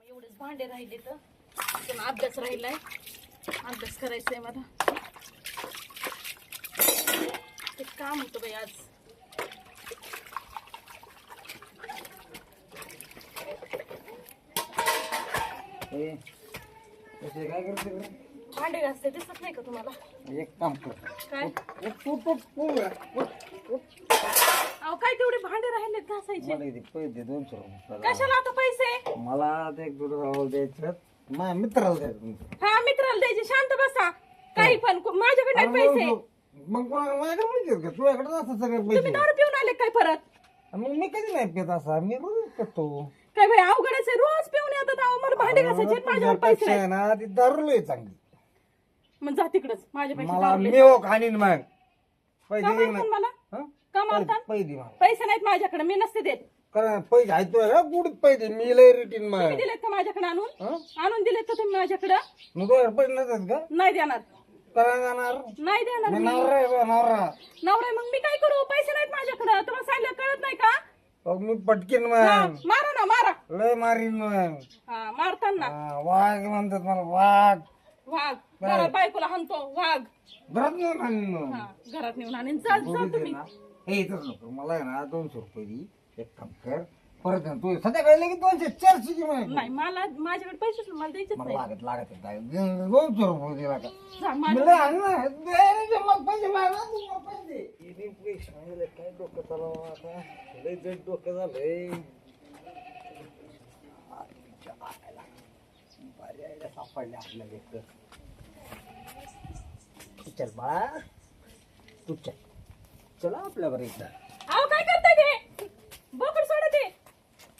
मग एवढेच भांडे राहिले तर. अजून अभ्यास राहिलाय. अभ्यास करायचा आहे मला. ते काम होतं बाई आज. काय करते भांडे घासते दिसत नाही का तुम्हाला? एक काम काय. अहो काय तेवढे भांडे राहिलेत घासायचे? दोनशे रुपये कशाला आता पैसे? मला ते द्यायचं माझ्या मित्राला द्यायचं हा मित्राला द्यायचे. शांत बसा. काही पण को- माझ्याकडे नाही पैसे. मग- माझ्याकडे का? तुझ्याकडे असं सगळे तुम्ही पैसे दारू पिऊन आले काय परत? मग मी कधी नाही पेत असा? मी रोज पेतो. काय बाई अवघडच आहे. रोज पिऊन येतात अहो. मला भांडे घासायचे माझ्यावर पैसे. आहे ना ती दारू लय चांगली. मग जा तिकडच. माझे पैसे मला खाणीन मग. पैसे दे मला? हं? पैसे दे मला. पैसे नाहीत माझ्याकडे मी नसते देत. कारण पैसे आहे तुझ्या कुठे पैसे मी लय रिटीन मग तुम्ही दिलेत का माझ्याकडे आणून? हं? आणून दिलेत का तुम्ही माझ्याकडे? मग तुझ्याकडे पैसे नसतात का? नाही देणार. करायला जाणार? नाही देणार मी. नवरा आहे बा, नवरा. नवरा मग मी काय करू? पैसे नाहीत माझ्याकडे. तुम्हाला सांगितलं कळत नाही का? मग मी पटकीन हा, मग मारा ना मारा. लय मारीन मग. हा मारताना. हा, वाघ म्हणतात मला वाघ. वाघ. घरात बायकोला हाणतो वाघ. घरात नेऊन आणीन मग. हा घरात नेऊन आणि जा जा थोडी दे तुम्ही. ना. हे इथंच नको. मला आहे ना दोनशे रुपये दे. एक काम कर. परत ना, तू संध्याकाळी लगेच दोनशे चारशे घे नाही मला माझ्याकडे पैसेच नाही, मला द्यायचेच मला नाही. लागत लागत आहे. दोनशे रुपये दे लागा जा, माझ्या- मला आहे. ना, दे रे, दे मला पैसे माग ना, तू मला पैसे. दे. पैसे काय डोकं चालवं आता? लय जड डोकं झालंय. सापडले. चल बाळा. तू चल. चला आपल्यावर एकदा अहो काय करताय ते? बोकड सोडा ते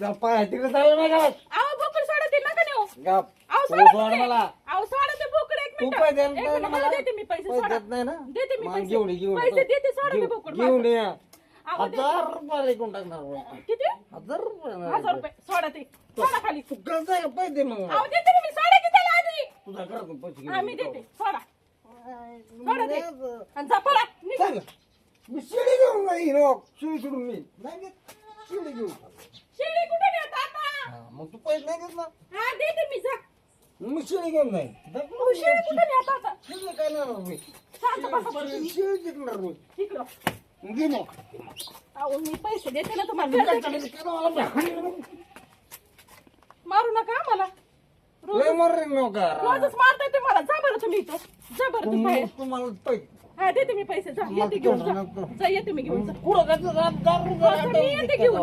चल पाय तिकडे चाललं नाही गावात अहो बोकड सोडा ते नका नेऊ. गाप. अहो तू सोडा सोड ते. मला. अहो सोडा ते बोकड एक तू मिनिट. पैसे एक देत मिनिट नाही मला मला? देते मी पैसे पैसे सोडा. देत नाही ना? देते मी मग पैसे. घेऊन ये, घेऊन ये. पैसे देते सोडा ते घेऊन- बोकड घेऊन ये. अहो. हजार रुपये टाकणार. किती? हजार रुपये नाही. हजार रुपये. सोडा ते. सोडा खाली. तू करत आहे का पैसे दे मग अहो देते घरातून पैसे हा मी घेऊन देते. सोडा. सोडा ते. आणि जा पळा. निघा. चल. मी शिडी घेऊन नाही नो शिडी सोडून मी. नाही. शिडी घेऊन. शिडी कुठे नेत आता? हा, मग तू पैसे नाही देत ना. हा देते मी जा. मी शिडी घेऊन नाही. अहो, शिडी कुठे नेत आता? शिडी काय नाही मी? शांत बसा बरं तुम्ही. शिडी घेणार मी. इकडं. घे अहो मी पैसे देते ना तुम्हाला. मारू नका मला रोज लय मर नका रोजच मारताय ते मला. जा बरं तुम्ही इथं. जा बरं बाहेर. तुम्हाला हा देते मी पैसे. जा येते घेऊन जा. जा येते मी घेऊन जा. कुठं काय तुझा दारू हो, जा, मी येते घेऊन.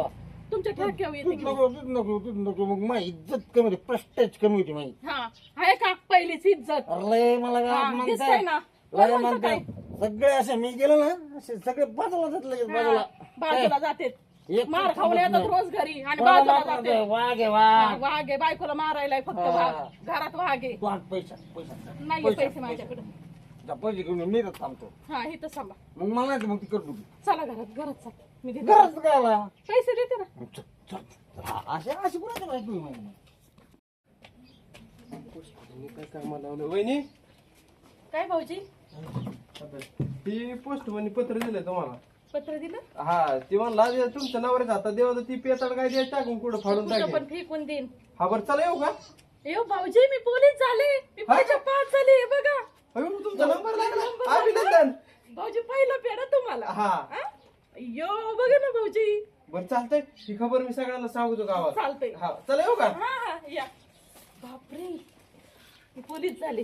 तुमच्या ठेक्यावर येते तूच घेऊन. नको तूच नको तूच नको. मग माझी इज्जत कमी होती प्रस्टेज कमी होती माझी. हा आहे का? पहिलीच इज्जत. अरे लय मला हा, दिसतंय ना. लय कोण म्हणतं म्हणताय सगळे असे मी गेलो ना असे सगळे बाजूला जात लगेच बाजूला. बाजूला जाते एक मार खाऊन येतात नाही. रोज घरी आणि वाघ बाजूला वाघ जाते. हा, वाघ वाघ. आहे बायकोला मारायला फक्त. वाघ. घरात वाघ आहे. आण पैसा पैसा. नाहीये पैसे माझ्याकडे. जा पैसे घेऊन ये, मी इथं थांबतो. हा इथं सांगा मग मला नाही तर मग चला घरात घरात चला मी देते. गरज पैसे देते ना. असे असे कुणाचं माहिती नाही मला. काय कामाला लावलं? वहिनी? काय भाऊजी? ती पोस्ट पत्र दिलं तुम्हाला. पत्र दिलं? हा ती म्हणला "दे तुमच्या नवऱ्याचा आता देवा ती पेताड काय द्यायची टाकून कुठं फाडून कुठं टाकेल? पण फेकून देईन. हा बरं चला येऊ का? यो भाऊजी मी पोलीस झाले. मी माझ्या पास झाले हे बघा. अयो, तुमचा नंबर लागला. अभिनंदन. भाऊजी पहिला पेडा तुम्हाला. हा. हा? यो बघा ना भाऊजी. बरं चालतंय. ही खबर मी सगळ्यांना सांगतो गावात. चालतंय. हा चला येऊ का? हा हा या. बापरे. मी पोलीस झाले.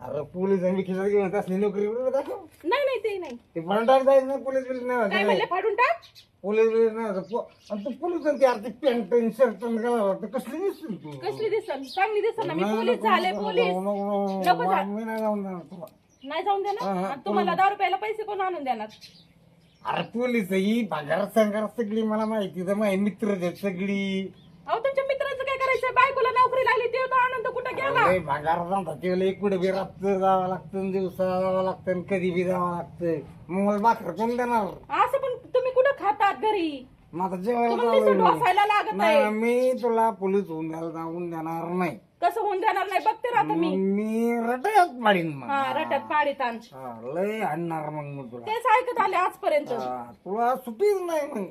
अरे पोलीस मी खिशात घेऊन असली नोकरी बिकरी दाखव नाही नाही ते नाही. ते फंडाक जायचं नाही पोलीस बिलीस नाही काय व्हायचं म्हणले. फाडून टाक? पोलीस बिलीस नाही व्हायचं. पो- आणि तू पोलीस आणि ती आरती पॅन्ट शर्ट घालावं लागतं कसली दिसतील तू? कसली दिसन चांगली दिसन ना मी नाही, पोलीस नको, झाले नको, पोलीस. नको, नको, नको नको. जा. मी नाही जाऊन देणार तुला. नाही जाऊन हा, देणार? हा, आणि तुम्हाला दहा रुपयाला पैसे कोण आणून देणार? अरे पोलीस ही भागार संगार सगळी मला माहिती तर माझे मित्र आहेत सगळी. अहो तुमच्या मित्रांचं काय करायचं पोलीस बायकोला नोकरी लागली ते तो आनंद कुठे गेला लय बी रात्र जावं लागतं दिवसा जावं लागतं आणि कधी बी जावं लागतं. मग मला भाकर कोण देणार? असं पण तुम्ही कुठं खातात घरी? जेवायला तुम्हाला नुसतं जावं ढोसायला लागत नाही आहे. मी तुला पोलीस होऊन द्यायला जाऊन देणार नाही. कसं होऊन जाणार नाही? बघते राहता मी मग मी. रटत पाडीन मग. हा रटत पाडीत आण हा, लय आणणार मग मी तुला. तेच ऐकत आले आजपर्यंत. हा, तुला सुटीच नाही मग.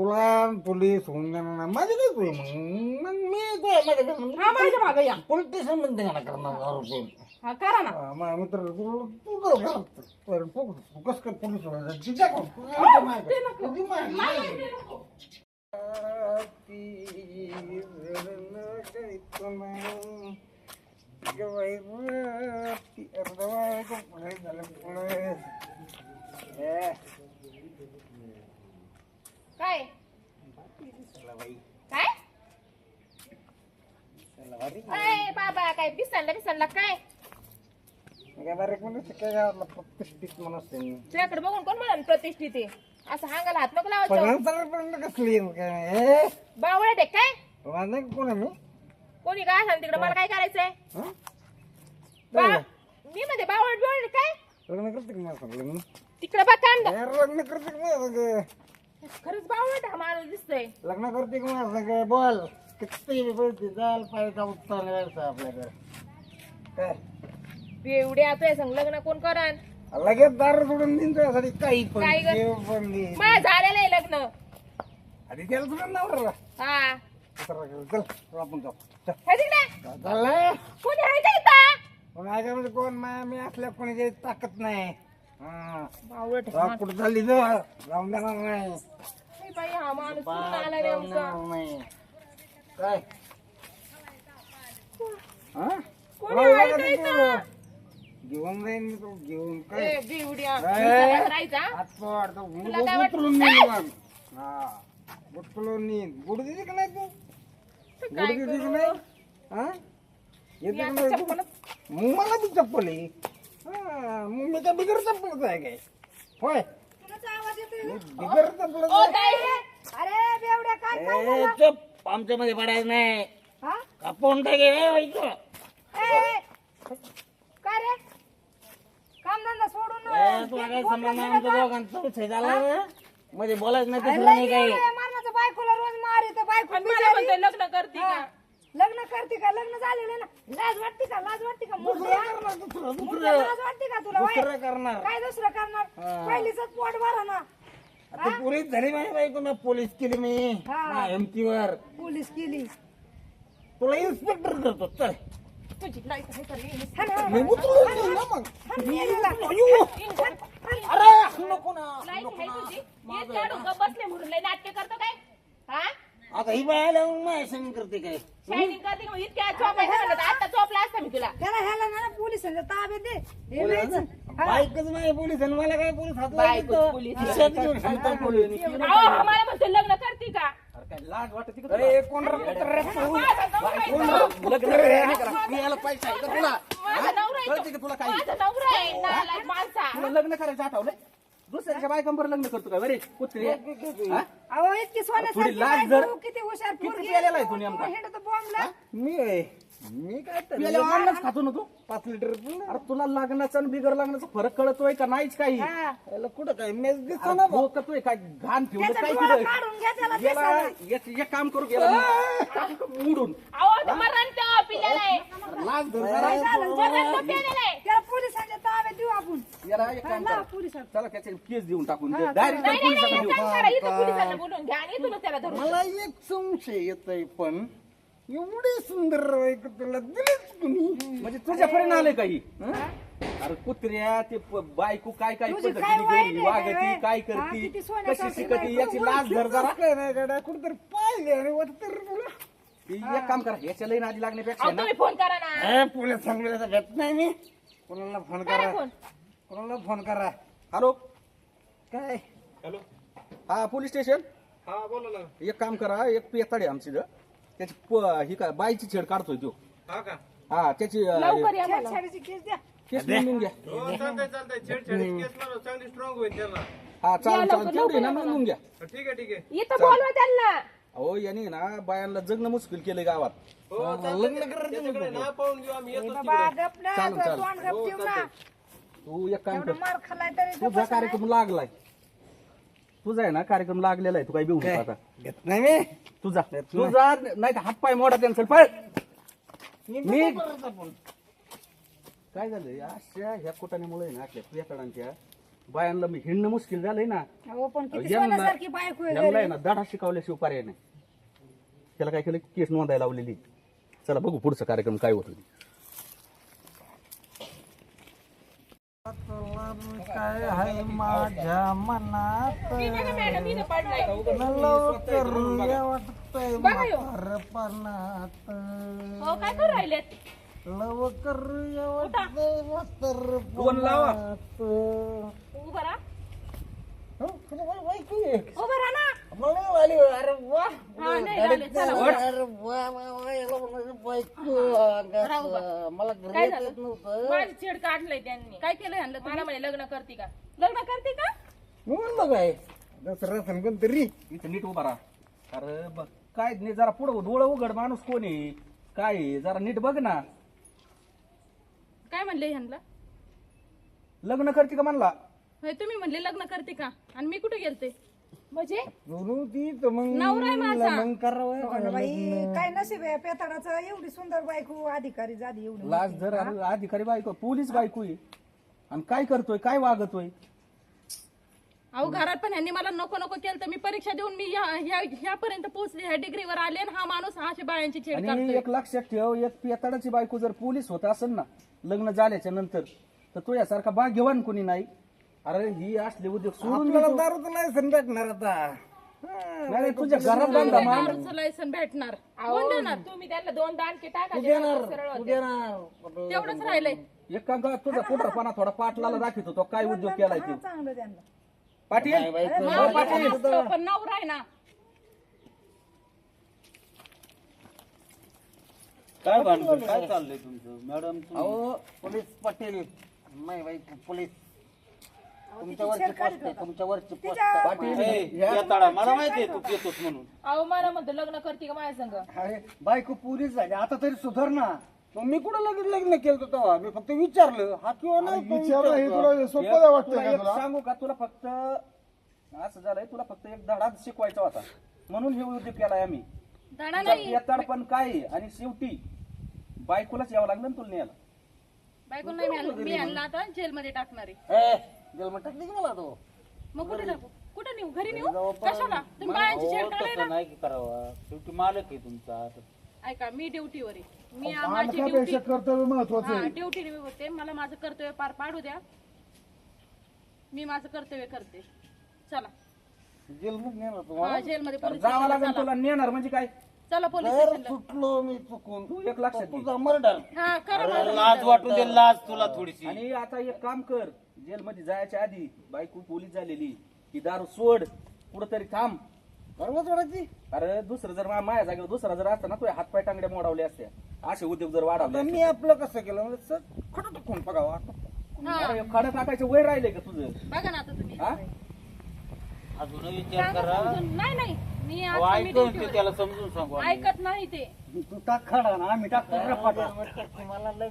तुला पोलीस होऊन देणार नाही माझे काय तुझे मग मग मी तुझ्या माझ्याकडे हा माझ्या मागे या पोलीस स्टेशनमध्ये देणार करणार आरोपी. हा करा ना हा, माझा मित्र तू तू कर कर. तर तू तू कसं काय पोलीस होणार तिच्या कोण? तू माझ्या मागं. तुझी मागं. ती रडणं काहीच नाही. गं बाई गं, ती अर्धवट पुढे झालं पुढे. ए, काय? काय. अय बाबा काय बिसरला बिसरला काय. तुझ्याकडे बघून कोण म्हणाल प्रतिष्ठित आहे? असं हांगाला हात नको लावायचं. बावळट आहे काय? कोण काय सांग तिकडे मला काय करायचंय? बा मी मध्ये बावळट बिवळट काय? तिकडे बघ कांदा. लग्न करते? खरंच बावळट हा माणूस दिसतोय. लग्न करते का माझं संग? बोल. किती बोलते. जाल पाहिजे उत्तर व्हायचं आपल्याकडे. काय? एवढ्या तुझ्या संग लग्न कोण करन? लगेच दार सोडून देईन तुझ्यासाठी. काही पण काय ग? देव पण देईन. मला झालेलं आहे लग्न. आधी त्याला तुला नवरा हा. दुसरा चल चल आपण जाऊ. चल. हे तिकडे. चाललंय कोणी आहे का इथं म्हणजे कोण? मा- मी असल्या कोणी ताकद नाही. बावळट कुठं चालली जाऊ जाऊन देणार नाही हे बाई हा माणूस कुठून बाप आला जाऊन नेमका देणार नाही काय हा? कोणी राहू आहे नका का तिथे. इथं? घेऊन जाईन मी तो घेऊन काय ए, बिवड्या काय? दिवसाला राहायचा हात पाड तो तुला काय वाटतं? उचलून नेईन मग. हा उचलून नेईन गुड दिली का नाही तू गुड काय का करू? नाही हा येते मी का आता नाही तू? चप्पलच- मला बी चप्पल आहे हा, मग मी काय बिगर चप्पलच आहे काय? होय. बिगर ओ आहे. ताई अरे बेवड्या काय ए, चुप. आमच्यामध्ये पडायचं नाही. हा? कापून टाके? ए, ए, काय रे? कामधंदा सोडून तुला काय संबंध नाही? आमच्या दोघांचा विषय झाला ना मध्ये बोलायचं नाही अरे तसं नाही काही. मरणाचं बायकोला रोज मारित बायको पण मला बिचारी. म्हणते लग्न करते हा. का? लग्न करते का? लग्न झालेलं ना? लाज वाटते का? लाज वाटते का? मुर्द्या? दुसरं करणार दुसरं मुर्द्या दुसरं. लाज वाटते का तुला? दुसरं करणार. काय दुसरं करणार? हा. पहिलीच पोट भरा ना. आता पोलीस झाली माझी बायको मी पोलीस केली मी. हा. एमटीवर. पोलीस केली. तुला इन्स्पेक्टर करतो. चल. तुझी लाइट आहे का रे? हाण, हाण, मी उचलून देईन ना मग. हाण, मेलेला. अयो. अरे नको ना. लाइट आहे तुझी. बसले म्हणून लय नाट्य करतो काय? हा? आता ही बाय आल्यावर माझ्या संग करते काय शायनिंग करते का मग इतक्या तर आता चोपला असता मी तुला त्याला ह्याला ना पोलिसांच्या ताब्यात दे हे न्यायचं. हा. बाईकच नाही पोलीस आणि मला काय पोलीस हात बायकोच लावतो. पोलीस. खिशात घेऊन सांगतात पोलीस. अहो मला म्हणते लग्न करते का लाज वाटते का अरे कोण रे कुत्र रे तू? माझा नवरा आहे कोण तो. रे कुत्र रे? याला पैसा आहे का तुला माझा नवरा आहे कळते तो. का तुला काही? माझा नवरा आहे नालायक माणसा तुला लग्न करायचं आठवलंय दुसऱ्याच्या बायकांबर लग्न करतो काय बरे? कुत्री हा? अहो इतकी सोन्यासारखी थोडी लाज जर- बायको, किती हुशार किती पोरगी प्यालेला आहे. तू नेमका? मी आहे. मी काय तर पियाला अन्नच खातो ना तू? पाच लिटर पिलं. अरे तुला लग्नाचा आणि बिगर लग्नाचा फरक कळतोय का नाहीच काही? हा. याला कुठं काय मेस दिसतो ना बा. डोकतोय काय घाण ठेवलं त्याचा काय डोळा तिथं काढून घ्या त्याला याला दिसायला. एक एक काम करू गेला उडून अहो. ते मरण तो पिलेला आहे. अरे लाज धर जरा. मरण तो पिलेला आहे त्याला पोलिसांच्या ताब्यात देऊ आपण याला एक काम लाव करा. पोलिसात चला त्याचे केस देऊन टाकून डायरेक्ट नाही नाही नाही पोलिसांना एक देऊ काम करा इथं पोलिसांना बोलून घ्या आणि तुम्ही त्याला धरून मला एक संशय येतोय पण एवढी सुंदर बायको तुला दिलीच कुणी म्हणजे तुझ्यापर्यंत आले काही? अरे कुत्र्या ते प- बायको काय काय तुझी पद्धतीने काय वाईट आहे, वागती काय? हा, करती किती सोन्यासारखी कशी शिकती बायको, याची लाज धर जरा. काय नाही गड्या कुठेतरी पाहिले आणि वाटत तुला. ती एक काम करा याच्या लई नादी लागण्यापेक्षा अहो ना. तुम्ही फोन करा ना. ए, पोलीस सांगण्याचा भेट नाही मी. कोणाला फोन करा करा. फोन. कोणाला फोन करा? हॅलो काय? हॅलो हा पोलीस स्टेशन हा बोला ना. एक काम करा एक पेताड आहे आमची इथं. त्याची प- ही काय बाईची छेड काढतोय तो. हा का? हा त्याची अं, लवकर या मला. छेडछाडीची केस द्या. केस नोंदवून घ्या. हो चालतंय चालतंय. छेडछाडी केस मला चांगली स्ट्रॉंग होईल त्यांना. हा चालेल लवकर, चालेल तेवढी ना नोंदवून घ्या. ठीक आहे ठीक आहे. इथं बोलवा त्यांना. अहो यांनी ना बायांना जगणं मुश्किल केलं गावात. हो, चालतंय. त्याच्याकडे पाहून घेऊ आम्ही येतो बाबा गप ना चालेल, तुझं चालेल. तू एक काम कर. एवढं मार खाल्लाय तरी गप तुझा कार्यक्रम लागलाय. तुझा आहे ना कार्यक्रम लागलेला आहे तू काही बिऊ आता. घेत नाही मी? तुझा. तुझा नाही तर हातपाय मोडा त्यांचा. पळ. मी काय झालंय? अशा ह्या कुटाण्यामुळे ना आपल्या प्रियकरांच्या बायांना मी हिंडणं मुश्किल झालंय ना. हो पण किती यांना- सोन्यासारखी बायको आहे यांना आहे ना धडा शिकवल्याशिवाय पर्याय नाही. त्याला काय केलं? केस नोंदायला लावलेली. चला बघू पुढचा कार्यक्रम काय होतो ते. काय आहे माझ्या मनात लवकर वाटतंय बघा ह्यो. म्हातारपणात हो काय करू राहिलेत लवकर वाटतंय फोन लावा. म्हातारपणात. उभं राहा हो, तुला मला माहिती आहे. उभं राहा ना मला नाही आली. अरे वा. हा नाही झाले चला अरे वा वा वा याला म्हणायचं बायको अंगात. मला घरी काय येत झालं? नव्हतं. माझी छेड काढलंय त्यांनी. काय केलं ह्यांना मला म्हणे लग्न करते का? लग्न करते का? मी म्हणलं काय दसरा सण तरी. इथं नीट उभा राहा. अरे बघ काय नाही जरा पुढं डोळं उघड माणूस कोण आहे? काय आहे? जरा नीट बघ ना. काय म्हणले ह्यांना लग्न करते का म्हणला? होय तुम्ही म्हणले लग्न करते का? आणि मी कुठे गेलते? म्हणजे? म्हणून ती तर मग नवरा आहे माझा. मग करावं. हो बाई काय नशीब आहे पेताडाचं एवढी सुंदर बायको अधिकारी जादी एवढी लाज धर अरे अधिकारी बायको पोलीस बायको आहे. आणि काय करतोय काय वागतोय अहो घरात पण ह्यांनी मला नको नको केलं तर मी परीक्षा देऊन मी ह्या- ह्या- ह्यापर्यंत पोहोचले. ह्या डिग्रीवर आले आणि हा माणूस हा अशी बायांची छेड आणि करतोय एक लक्षात ठेव एक पेताडाची बायको जर पोलीस होत असेल ना लग्न झाल्याच्यानंतर तर तो यासारखा भाग्यवान कोणी नाही. अरे ही असले उद्योग सोडून आपल्याला देतो. दारू तर नाही सण भेटणार आता. नाही, तुझ्या घरात दारूचं लायसन भेटणार. कोण देणार? तुम्ही त्यांना दोन दांडके टाका तू देणार तू देणार तेवढंच राहिलंय. एक काम कर, तुझा पुढरपणा थोडा पाटलाला दाखवतो तो काय उद्योग केलाय ते. चांगलं त्यांना पाटील. हो, पाटील. असतो, पण नवरा आहे ना. काय काय चाललंय तुमचं? मॅडम अहो पोलीस पाटील. नाही बाई पोलीस. तुमच्या वरची पोस्ट आहे तुमच्या वरची पोस्ट आहे. पाटील मला माहितीये तू येतोस म्हणून. अहो मला म्हणतो लग्न करते का माझ्या संग? अरे बायको पोलीस झाली. आता तरी सुधार ना. मग मी कुठं लगेच लग्न केलं होतं तेव्हा? मी फक्त विचारलं. हा किंवा नाही तो विचारलं हे विचारलं. तुला सोपं नाही वाटतं तुला का एक तुला? सांगू का? तुला फक्त असं झालंय तुला फक्त एक धडा शिकवायचा होता. म्हणून हे उद्योग केलाय आम्ही. नाही. येताड पण काय आहे? आणि शेवटी बायकोलाच यावं लागलं ना तुला न्यायला बायको नाही मी आता जेलमध्ये टाकणार. आहे ए, जन्मात टाकली की मला तो? मग कुठे टाकू कुठे नेऊ? घरी नेऊ? कशाला? तुम्ही बायांची छेड तसं काढायला? नाही की करावा. शेवटी मालक आहे तुमचा. ऐका मी ड्युटीवर आहे. मी माझी मालकापेक्षा ड्युटी कर्तव्य महत्वाचं हा आहे ड्युटी होते. मला माझं कर्तव्य पार पाडू द्या. मी माझं कर्तव्य करते. चला. जेलमध्ये नेणार तो हा, जेलमध्ये पोलीस जावं लागेल तुला. नेणार म्हणजे काय? चला पोलीस जर स्टेशनला. सुटलो मी चुकून. तू एक लक्षात घे. तुझा मर्डर हा करा माझं. लाज वाटू दे लाज तुला थोडीशी. आणि आता एक काम कर. जेलमध्ये जायच्या आधी बायको पोलीस झालेली ही दारू सोड कुठंतरी थांब. बरोबर सोडायची? अरे दुसरं जर मा- माझ्या जागेवर दुसरा जर असता ना तुझ्या हातपाय टांगड्या मोडावल्या असत्या. असे उद्योग जर वाढवले असते. मी आपलं कसं केलं? म्हणजे सर खटं टाकून बघावा हा. अरे खडं टाकायचं वय राहिले का तुझं? बघा ना आता तुम्ही. हा? अजून विचार सांगा करा समजून. नाही नाही. मी अहो, आता मी ऐकून duty ते वर त्याला समजून सांगू आहे. आम्ही. ऐकत नाही ते. तू टाक खडा ना आम्ही टाकतो लय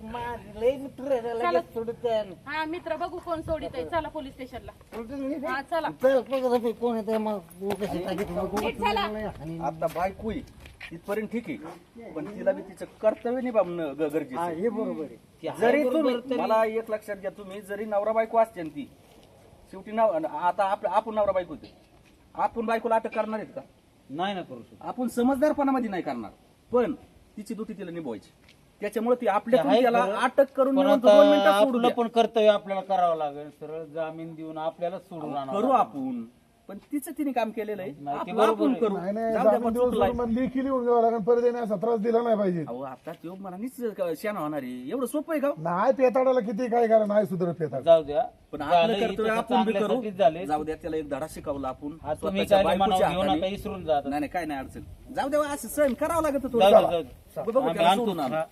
लय मित्र आहे, लगेच सोडत आहे. हा मित्र बघू कोण सोडित आहे. चला पोलीस स्टेशनला. सोडतच नाही ते. हा चला. चल, बघ आता कोण येते मग तू कशी सांगितलं नीट चला. आता बायको आहे, इथपर्यंत ठीक आहे. पण तिला बी तिचं कर्तव्य निभावणं ग- गरजेचं. आहे. हे बरोबर आहे. जरी तुम्ही मला एक लक्षात घ्या तुम्ही जरी नवरा बायको असते ना ती शेवटी नव आता आप- आपण नवरा बायको होते. आपण बायकोला अटक करणार आहेत का? नाही ना करू शकत आपण समजदारपणामध्ये नाही करणार पण तिची दुटी तिला निभवायची त्याच्यामुळे ती आपल्या आहे त्याला खरं. अटक करून पण निवांत आता दोन मिनिटात सोडू आपलं द्या. पण कर्तव्य आपल्याला करावं लागेल सरळ जामीन देऊन आपल्याला सोडून आणावं करू लागेल. आपण पण तिचं तिने काम केलेलं आहे नाही, ते आपलं बरोबर आपण आहे. करू नाही नाही जाऊ द्या, जामीन पण दिवस चुकलाय. सोडून लेखी लिहून घ्यावं लागेल परत येणे असा त्रास दिला नाही पाहिजे अहो आता तो मला निश्चित शाना होणार आहे एवढं सोपं आहे का हो? नाही पेताडाला किती काय करा नाही सुधारत पेताड जाऊ द्या पण झालं, आपलं इथं कर्तव्य आपण बी करू चांगल्यासाठीच झाले जाऊ द्या त्याला एक धडा शिकवला आपण हा तुम्ही स्वतःच्या काय मनावर बायकोच्या घेऊ नका हाताने. विसरून जात नाही नाही काय नाही अडचण जाऊ द्या असं सहन करावं लागत जाऊ द्या, जाऊ थोडं द्या. बघू आम्ही त्याला आणतो. सोडून आणू. हा.